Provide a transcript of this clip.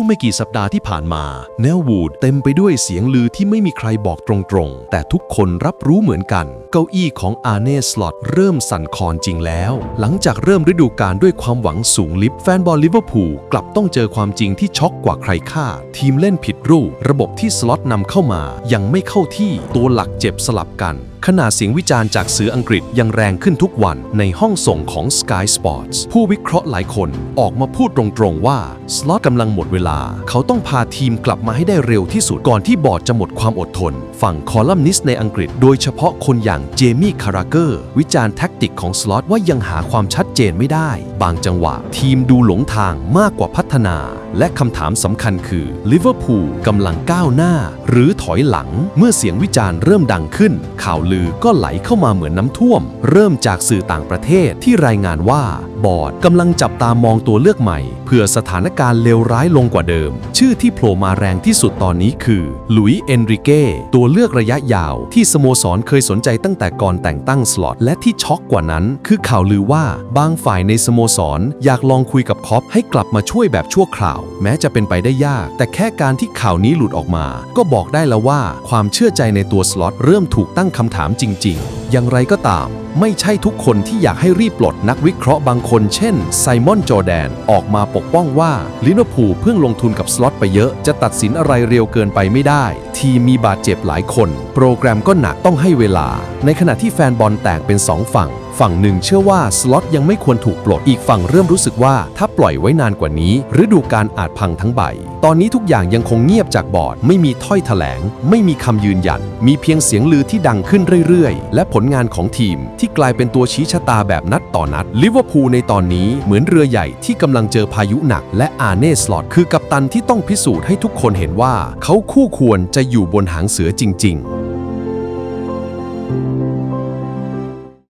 ช่วงไม่กี่สัปดาห์ที่ผ่านมาเนลวูดเต็มไปด้วยเสียงลือที่ไม่มีใครบอกตรงๆ แต่ทุกคนรับรู้เหมือนกัน เก้าอี้ของอาเนสลอตเริ่มสั่นคลอนจริงแล้ว หลังจากเริ่มฤดูกาลด้วยความหวังสูงลิฟแฟนบอลลิเวอร์พูลกลับต้องเจอความจริงที่ช็อกกว่าใครคาดทีมเล่นผิดรูประบบที่สล็อตนำเข้ามายังไม่เข้าที่ตัวหลักเจ็บสลับกันขนาดเสียงวิจารณ์จากสื่ออังกฤษยังแรงขึ้นทุกวันในห้องส่งของ Sky Sports ผู้วิเคราะห์หลายคนออกมาพูดตรงๆว่าสล็อตกำลังหมดเวลา เขาต้องพาทีมกลับมาให้ได้เร็วที่สุดก่อนที่บอร์ดจะหมดความอดทน ฝั่งคอลัมนิสต์ในอังกฤษโดยเฉพาะคนอย่างเจมี่คาราเกอร์วิจารณ์แท็กติกของสล็อตว่ายังหาความชัดเจนไม่ได้ บางจังหวะทีมดูหลงทางมากกว่าพัฒนา และคำถามสำคัญคือลิเวอร์พูลกำลังก้าวหน้า หรือถอยหลังเมื่อเสียงวิจารณ์เริ่มดังขึ้นข่าวลือก็ไหลเข้ามาเหมือนน้ำท่วม เริ่มจากสื่อต่างประเทศที่รายงานว่า บอร์ดกำลังจับตามองตัวเลือกใหม่ เพื่อสถานการณ์เลวร้ายลงกว่าเดิม ชื่อที่โผล่มาแรงที่สุดตอนนี้คือหลุยเอนริเก้ตัวเลือกระยะยาวที่สโมสรเคยสนใจตั้งแต่ก่อนแต่งตั้งสล็อตและที่ช็อกกว่านั้น คือข่าวลือว่าบางฝ่ายในสโมสรอยากลองคุยกับคอปให้กลับมาช่วยแบบชั่วคราว แม้จะเป็นไปได้ยาก แต่แค่การที่ข่าวนี้หลุดออกมา ก็บอกได้แล้วว่าความเชื่อใจในตัวสล็อตเริ่มถูกตั้งคำถามจริง ๆ อย่างไรก็ตาม ไม่ใช่ทุกคนที่อยากให้รีบปลดนักวิเคราะห์บางคน เช่น ไซมอนจอแดนออกมาปกป้องว่าลิเวอร์พูลเพิ่งลงทุนกับสล็อตไปเยอะ จะตัดสินอะไรเร็วเกินไปไม่ได้ ทีมมีบาดเจ็บหลายคน โปรแกรมก็หนักต้องให้เวลา ในขณะที่แฟนบอลแตกเป็นสองฝั่ง ฝั่งหนึ่งเชื่อว่าสล็อตยังไม่ควรถูกปลด อีกฝั่งเริ่มรู้สึกว่าถ้าปล่อยไว้นานกว่านี้ ฤดูกาลอาจพังทั้งใบ ตอนนี้ทุกอย่างยังคงเงียบจากบอร์ด ไม่มีถ้อยแถลง ไม่มีคำยืนยัน มีเพียงเสียงลือที่ดังขึ้นเรื่อยๆ และผลงานของทีมที่กลายเป็นตัวชี้ชะตาแบบนัดต่อนัด ลิเวอร์พูลในตอนนี้เหมือนเรือใหญ่ที่กำลังเจอพายุหนัก และอาเน่สล็อตคือกัปตันที่ต้องพิสูจน์ให้ทุกคนเห็นว่า เขาคู่ควรจะอยู่บนหางเสือจริง ๆ